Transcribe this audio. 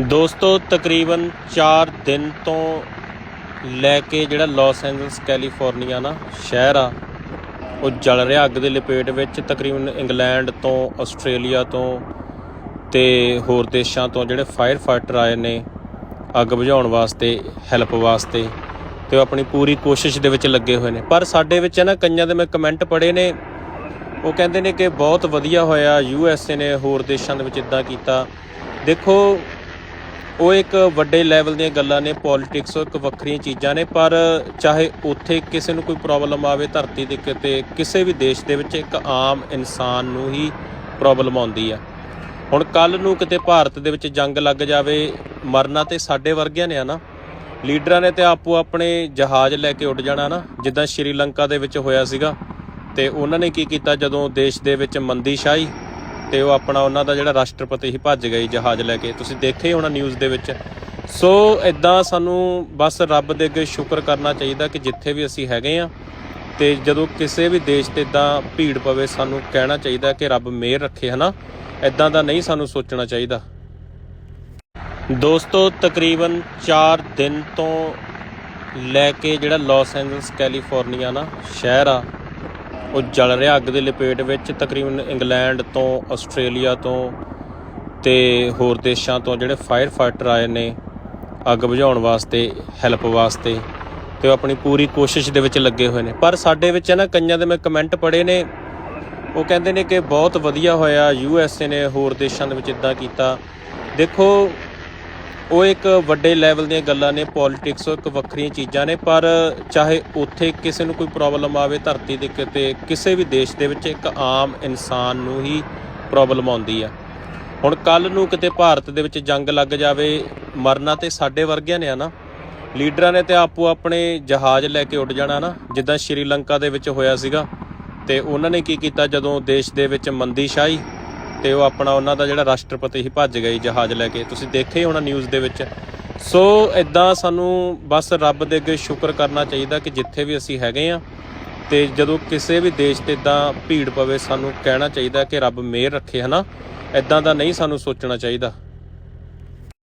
ਦੋਸਤੋ, ਤਕਰੀਬਨ 4 ਦਿਨ ਤੋਂ ਲੈ ਕੇ ਜਿਹੜਾ ਲਾਸ ਐਂਜਲਸ ਕੈਲੀਫੋਰਨੀਆ ਨਾ, ਸ਼ਹਿਰ ਆ, ਉਹ ਜਲ ਰਿਹਾ ਅੱਗ ਦੇ ਲਪੇਟ ਵਿੱਚ। ਤਕਰੀਬਨ ਇੰਗਲੈਂਡ ਤੋਂ, ਆਸਟ੍ਰੇਲੀਆ ਤੋਂ ਤੇ ਹੋਰ ਦੇਸ਼ਾਂ ਤੋਂ ਜਿਹੜੇ ਫਾਇਰ ਫਾਈਟਰ ਆਏ ਨੇ, ਅੱਗ ਬੁਝਾਉਣ ਵਾਸਤੇ ਹੈਲਪ ਵਾਸਤੇ ਤੇ ਉਹ ਆਪਣੀ ਪੂਰੀ ਕੋਸ਼ਿਸ਼ ਦੇ ਵਿੱਚ ਲੱਗੇ ਹੋਏ ਨੇ। ਪਰ ਸਾਡੇ ਵਿੱਚ ਨਾ ਕਈਆਂ ਦੇ ਮੈਂ ਕਮੈਂਟ ਪੜ੍ਹੇ ਨੇ, ਉਹ ਕਹਿੰਦੇ ਨੇ ਕਿ ਬਹੁਤ ਵਧੀਆ ਹੋਇਆ ਯੂ ਐਸ ਏ ਨੇ ਹੋਰ ਦੇਸ਼ਾਂ ਦੇ ਵਿੱਚ ਇਦਾਂ ਕੀਤਾ। ਦੇਖੋ ਉਹ ਇੱਕ ਵੱਡੇ ਲੈਵਲ ਦੀਆਂ ਗੱਲਾਂ ਨੇ ਪੋਲਿਟਿਕਸ ਇੱਕ ਵੱਖਰੀਆਂ ਚੀਜ਼ਾਂ ਨੇ, ਪਰ ਚਾਹੇ ਉੱਥੇ ਕਿਸੇ ਨੂੰ ਕੋਈ ਪ੍ਰੋਬਲਮ ਆਵੇ, ਧਰਤੀ ਦੇ ਕਿਤੇ ਕਿਸੇ ਵੀ ਦੇਸ਼ ਦੇ ਵਿੱਚ ਇੱਕ ਆਮ ਇਨਸਾਨ ਨੂੰ ਹੀ ਪ੍ਰੋਬਲਮ ਆਉਂਦੀ ਆ। ਹੁਣ ਕੱਲ ਨੂੰ ਕਿਤੇ ਭਾਰਤ ਦੇ ਵਿੱਚ ਜੰਗ ਲੱਗ ਜਾਵੇ, ਮਰਨਾ ਤੇ ਸਾਡੇ ਵਰਗਿਆਂ ਨੇ ਆ ਨਾ। ਲੀਡਰਾਂ ਨੇ ਤੇ ਆਪੋ ਆਪਣੇ ਜਹਾਜ਼ ਲੈ ਕੇ ਉੱਡ ਜਾਣਾ ਨਾ, ਜਿੱਦਾਂ ਸ਼੍ਰੀਲੰਕਾ ਦੇ ਵਿੱਚ ਹੋਇਆ ਸੀਗਾ। ਤੇ ਉਹਨਾਂ ਨੇ ਕੀ ਕੀਤਾ, ਜਦੋਂ ਦੇਸ਼ ਦੇ ਵਿੱਚ ਮੰਦੀ ਛਾਈ ਤੇ ਉਹ ਆਪਣਾ ਉਹਨਾਂ ਦਾ ਜਿਹੜਾ ਰਾਸ਼ਟਰਪਤੀ ਸੀ, ਭੱਜ ਗਈ ਜਹਾਜ਼ ਲੈ ਕੇ। ਤੁਸੀਂ ਦੇਖਿਆ ਹੋਣਾ ਨਿਊਜ਼ ਦੇ ਵਿੱਚ। ਸੋ ਇਦਾਂ ਸਾਨੂੰ ਬਸ ਰੱਬ ਦੇ ਅੱਗੇ ਸ਼ੁਕਰ ਕਰਨਾ ਚਾਹੀਦਾ ਕਿ ਜਿੱਥੇ ਵੀ ਅਸੀਂ ਹੈਗੇ ਆ ਤੇ ਜਦੋਂ ਕਿਸੇ ਵੀ ਦੇਸ਼ ਤੇ ਇਦਾਂ ਭੀੜ ਪਵੇ, ਸਾਨੂੰ ਕਹਿਣਾ ਚਾਹੀਦਾ ਕਿ ਰੱਬ ਮਿਹਰ ਰੱਖੇ, ਹਨਾ? ਇਦਾਂ ਦਾ ਨਹੀਂ ਸਾਨੂੰ ਸੋਚਣਾ ਚਾਹੀਦਾ। ਦੋਸਤੋ, ਤਕਰੀਬਨ 4 ਦਿਨ ਤੋਂ ਲੈ ਕੇ ਜਿਹੜਾ ਲਾਸ ਐਂਜਲਸ ਕੈਲੀਫੋਰਨੀਆ ਨਾ ਸ਼ਹਿਰ ਆ ਉਹ ਜਲ ਰਿਹਾ ਅੱਗ ਦੇ ਲਪੇਟ ਵਿੱਚ, ਤਕਰੀਬਨ ਇੰਗਲੈਂਡ ਤੋਂ, ਆਸਟ੍ਰੇਲੀਆ ਤੋਂ ਤੇ ਹੋਰ ਦੇਸ਼ਾਂ ਤੋਂ ਜਿਹੜੇ ਫਾਇਰ ਫਾਈਟਰ ਆਏ ਨੇ, ਅੱਗ ਬੁਝਾਉਣ ਵਾਸਤੇ ਹੈਲਪ ਵਾਸਤੇ ਤੇ ਉਹ ਆਪਣੀ ਪੂਰੀ ਕੋਸ਼ਿਸ਼ ਦੇ ਵਿੱਚ ਲੱਗੇ ਹੋਏ ਨੇ। ਪਰ ਸਾਡੇ ਵਿੱਚ ਨਾ ਕਈਆਂ ਦੇ ਮੈਂ ਕਮੈਂਟ ਪੜ੍ਹੇ ਨੇ, ਉਹ ਕਹਿੰਦੇ ਨੇ ਕਿ ਬਹੁਤ ਵਧੀਆ ਹੋਇਆ ਯੂ ਐਸ ਏ ਨੇ ਹੋਰ ਦੇਸ਼ਾਂ ਦੇ ਵਿੱਚ ਇਦਾਂ ਕੀਤਾ। ਦੇਖੋ ਉਹ ਇੱਕ ਵੱਡੇ ਲੈਵਲ ਦੀਆਂ ਗੱਲਾਂ ਨੇ ਪੋਲਿਟਿਕਸ ਇੱਕ ਵੱਖਰੀਆਂ ਚੀਜ਼ਾਂ ਨੇ, ਪਰ ਚਾਹੇ ਉੱਥੇ ਕਿਸੇ ਨੂੰ ਕੋਈ ਪ੍ਰੋਬਲਮ ਆਵੇ, ਧਰਤੀ ਦੇ ਕਿਤੇ ਕਿਸੇ ਵੀ ਦੇਸ਼ ਦੇ ਵਿੱਚ ਇੱਕ ਆਮ ਇਨਸਾਨ ਨੂੰ ਹੀ ਪ੍ਰੋਬਲਮ ਆਉਂਦੀ ਆ। ਹੁਣ ਕੱਲ ਨੂੰ ਕਿਤੇ ਭਾਰਤ ਦੇ ਵਿੱਚ ਜੰਗ ਲੱਗ ਜਾਵੇ, ਮਰਨਾ ਤੇ ਸਾਡੇ ਵਰਗਿਆਂ ਨੇ ਆ ਨਾ। ਲੀਡਰਾਂ ਨੇ ਤੇ ਆਪੋ ਆਪਣੇ ਜਹਾਜ਼ ਲੈ ਕੇ ਉੱਡ ਜਾਣਾ ਨਾ, ਜਿੱਦਾਂ ਸ਼੍ਰੀਲੰਕਾ ਦੇ ਵਿੱਚ ਹੋਇਆ ਸੀਗਾ। ਤੇ ਉਹਨਾਂ ਨੇ ਕੀ ਕੀਤਾ, ਜਦੋਂ ਦੇਸ਼ ਦੇ ਵਿੱਚ ਮੰਦੀ ਛਾਈ ਤੇ ਉਹ ਆਪਣਾ ਉਹਨਾਂ ਦਾ ਜਿਹੜਾ ਰਾਸ਼ਟਰਪਤੀ ਸੀ ਭੱਜ ਗਈ ਜਹਾਜ਼ ਲੈ ਕੇ। ਤੁਸੀਂ ਦੇਖਿਆ ਹੀ ਹੋਣਾ ਨਿਊਜ਼ ਦੇ ਵਿੱਚ। ਸੋ ਇਦਾਂ ਸਾਨੂੰ ਬਸ ਰੱਬ ਦੇ ਅੱਗੇ ਸ਼ੁਕਰ ਕਰਨਾ ਚਾਹੀਦਾ ਕਿ ਜਿੱਥੇ ਵੀ ਅਸੀਂ ਹੈਗੇ ਆ ਤੇ ਜਦੋਂ ਕਿਸੇ ਵੀ ਦੇਸ਼ ਤੇ ਇਦਾਂ ਭੀੜ ਪਵੇ, ਸਾਨੂੰ ਕਹਿਣਾ ਚਾਹੀਦਾ ਕਿ ਰੱਬ ਮਿਹਰ ਰੱਖੇ, ਹਨਾ? ਇਦਾਂ ਦਾ ਨਹੀਂ ਸਾਨੂੰ ਸੋਚਣਾ ਚਾਹੀਦਾ।